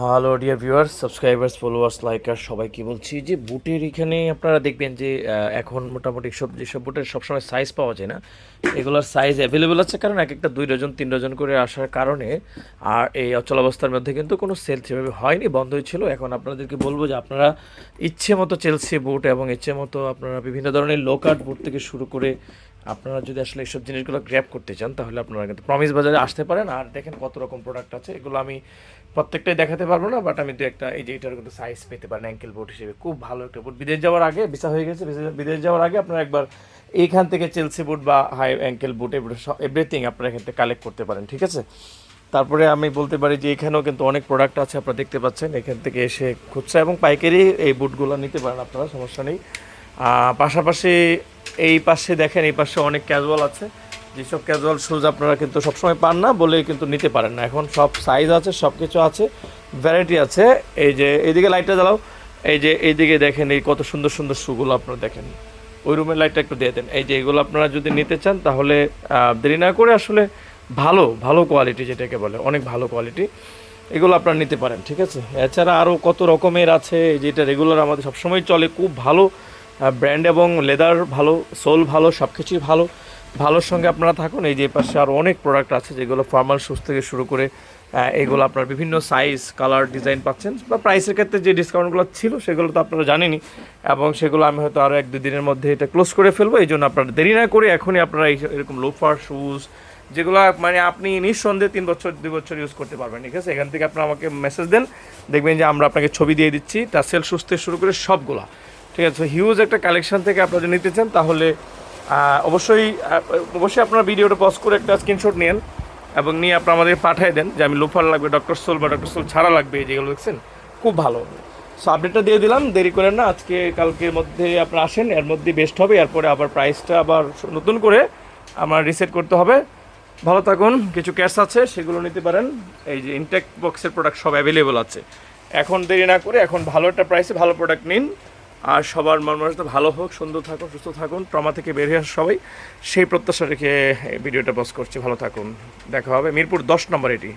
Hello dear viewers subscribers followers liker সবাইকে বলছি যে বুটের এখানে আপনারা দেখবেন যে এখন মোটামুটি সব যেসব বুটের সবসময় সাইজ পাওয়া যায় না, এগুলোর সাইজ অ্যাভেলেবেল আছে কারণ এক একটা দুই ডজন, তিন ডজন করে আসার কারণে, আর এই অচল অবস্থার মধ্যে কিন্তু কোনো সেল সেভাবে হয়নি বন্ধই ছিল এখন আপনাদেরকে বলব যে আপনারা ইচ্ছে মতো চেলসি বুট এবং ইচ্ছে মতো আপনারা বিভিন্ন ধরনের লোকার্ট বুট থেকে শুরু করে আপনারা যদি আসলে এইসব জিনিসগুলো গ্র্যাপ করতে চান, তাহলে আপনারা কিন্তু প্রমিস বাজারে আসতে পারেন। আর দেখেন কত রকম প্রোডাক্ট আছে। এগুলো আমি প্রত্যেকটাই দেখাতে পারব না বাট আমি দু একটা এই যে এটার কিন্তু সাইজ পেতে পারেন অ্যাঙ্কেল বোট হিসেবে। খুব ভালো একটা বোট বিদেশ যাওয়ার আগে ভিসা হয়ে গেছে বিদেশ- যাওয়ার আগে আপনারা একবার এইখান থেকে চেলসি বুট বা হাই অ্যাঙ্কেল বুট এভরিথিং আপনারা এখান থেকে কালেক্ট করতে পারেন, ঠিক আছে? তারপরে আমি বলতে পারি যে এখানেও কিন্তু অনেক প্রোডাক্ট আছে, আপনারা দেখতে পাচ্ছেন। এখান থেকে এসে খুচরা এবং পাইকারি এই বুটগুলো নিতে পারেন আপনারা, সমস্যা নেই। পাশাপাশি এই পাশে দেখেন, এই পাশে অনেক ক্যাজুয়াল আছে। যেসব ক্যাজুয়াল শুজ আপনারা কিন্তু সবসময় পান না বলে কিন্তু নিতে পারেন না। এখন সব সাইজ আছে সব কিছু আছে ভ্যারাইটি আছে। এই যে, এইদিকে লাইটটা জ্বালাও। এই যে, এইদিকে দেখেন এই কত সুন্দর সুন্দর শুগুলো আপনারা দেখেন। ওই রুমের লাইটটা একটু দিয়ে দেন। এই যে, এগুলো আপনারা যদি নিতে চান তাহলে দেরি না করে আসলে ভালো ভালো কোয়ালিটি যেটাকে বলে, অনেক ভালো কোয়ালিটি এগুলো আপনারা নিতে পারেন, ঠিক আছে? এছাড়া আরও কত রকমের আছে যেটা রেগুলার আমাদের সবসময় চলে, খুব ভালো ব্র্যান্ড এবং লেদার ভালো সোল ভালো সব কিছুই ভালো। ভালোর সঙ্গে আপনারা থাকুন, এই যে পাশে আরও অনেক প্রোডাক্ট আছে যেগুলো ফর্মাল শুজ থেকে শুরু করে এগুলো আপনার বিভিন্ন সাইজ কালার ডিজাইন পাচ্ছেন বা প্রাইসের ক্ষেত্রে যে ডিসকাউন্টগুলো ছিল সেগুলো তো আপনারা জানেনই এবং সেগুলো আমি হয়তো আরও এক দুই দিনের মধ্যে এটা ক্লোজ করে ফেলব, এই জন্য আপনারা দেরি না করে এখনই আপনারা এই- এরকম লোফার শুজ যেগুলো মানে আপনি নিঃসন্দেহে তিন বছর, দুই বছর ইউজ করতে পারবেন, ঠিক আছে? এখান থেকে আপনারা আমাকে মেসেজ দেন, দেখবেন যে আমরা আপনাকে ছবি দিয়ে দিচ্ছি টাসেল শুজ থেকে শুরু করে সবগুলা। ঠিক আছে হিউজ একটা কালেকশন থেকে আপনারা নিতে চান, তাহলে অবশ্যই অবশ্যই আপনারা ভিডিওটা পজ করে একটা স্ক্রিনশট নেন এবং নিয়ে আপনারা আমাদের পাঠিয়ে দেন যে আমি লোফার লাগবে ডক্টর সোল বা ডক্টর সোল ছাড়া লাগবে যেগুলো দেখছেন, খুব ভালো। সো আপডেটটা দিয়ে দিলাম, দেরি করেন না, আজকে, কালকের মধ্যে আপনারা আসেন, এর মধ্যে বেস্ট হবে, এরপরে আবার প্রাইসটা আবার নতুন করে আমার রিসেট করতে হবে। ভালো থাকুন, কিছু ক্যাশ আছে, সেগুলো নিতে পারেন, এই যে ইনটেক বক্সের প্রোডাক্ট সব অ্যাভেলেবল আছে। এখন দেরি না করে, এখন ভালো একটা প্রাইসে ভালো প্রোডাক্ট নিন। আর সবার মন মানসিকতা ভালো হোক, সুন্দর থাকুন, সুস্থ থাকুন। ট্রমা থেকে বেরিয়ে আস সবাই। সেই প্রত্যাশা রেখে ভিডিওটা পোস্ট করছি। ভালো থাকুন। দেখা হবে মিরপুর দশ নম্বর এটি।